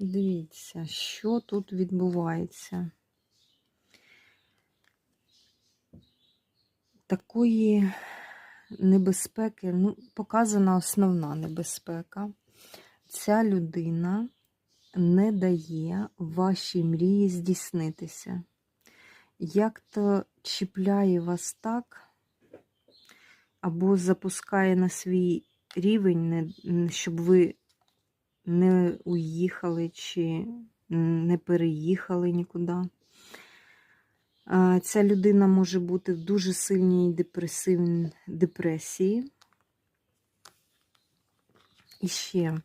Дивіться, що тут відбувається. Такої небезпеки, ну, показана основна небезпека. Ця людина не дає вашій мрії здійснитися. Як то чіпляє вас так, або запускає на свій рівень, щоб ви не уїхали чи не переїхали нікуди. Ця людина може бути в дуже сильній депресивній депресії. І ще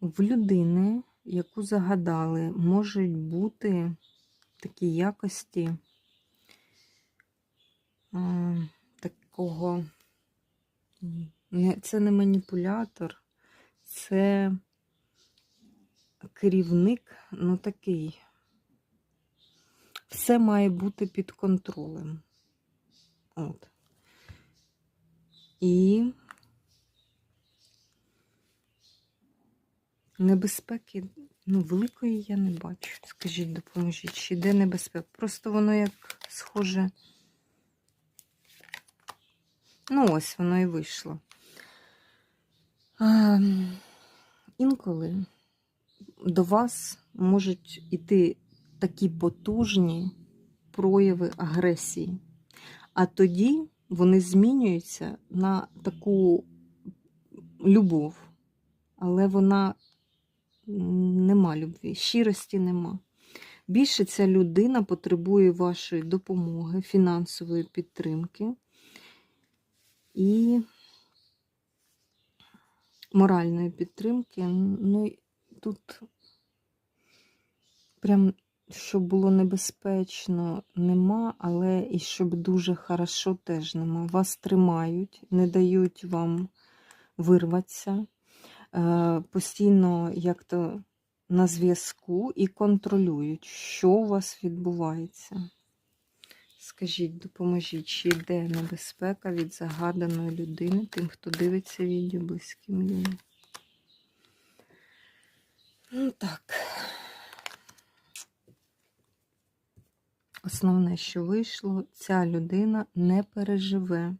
в людини, яку загадали, можуть бути такі якості такого. Це не маніпулятор, це керівник, ну такий. Все має бути під контролем. От. І небезпеки, ну, великої я не бачу. Скажіть, допоможіть, чи де небезпека? Просто воно як схоже. Ну, ось воно і вийшло. А, інколи до вас можуть іти такі потужні прояви агресії. А тоді вони змінюються на таку любов, але вона нема любві, щирості нема. Більше ця людина потребує вашої допомоги, фінансової підтримки і моральної підтримки. Ну, тут прям щоб було небезпечно, нема, але і щоб дуже хорошо теж нема. Вас тримають, не дають вам вирватися. Е, постійно як то на зв'язку і контролюють, що у вас відбувається. Скажіть, допоможіть, чи йде небезпека від загаданої людини, тим, хто дивиться відео близьким людям. Ну так. Основне, що вийшло, ця людина не переживе,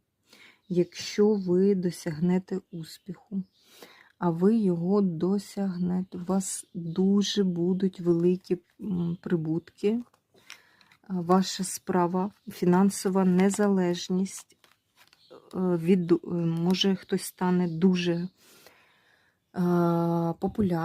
якщо ви досягнете успіху. А ви його досягнете. У вас дуже будуть великі прибутки. Ваша справа, фінансова незалежність. е, Від, е, може, хтось стане дуже е, популярним.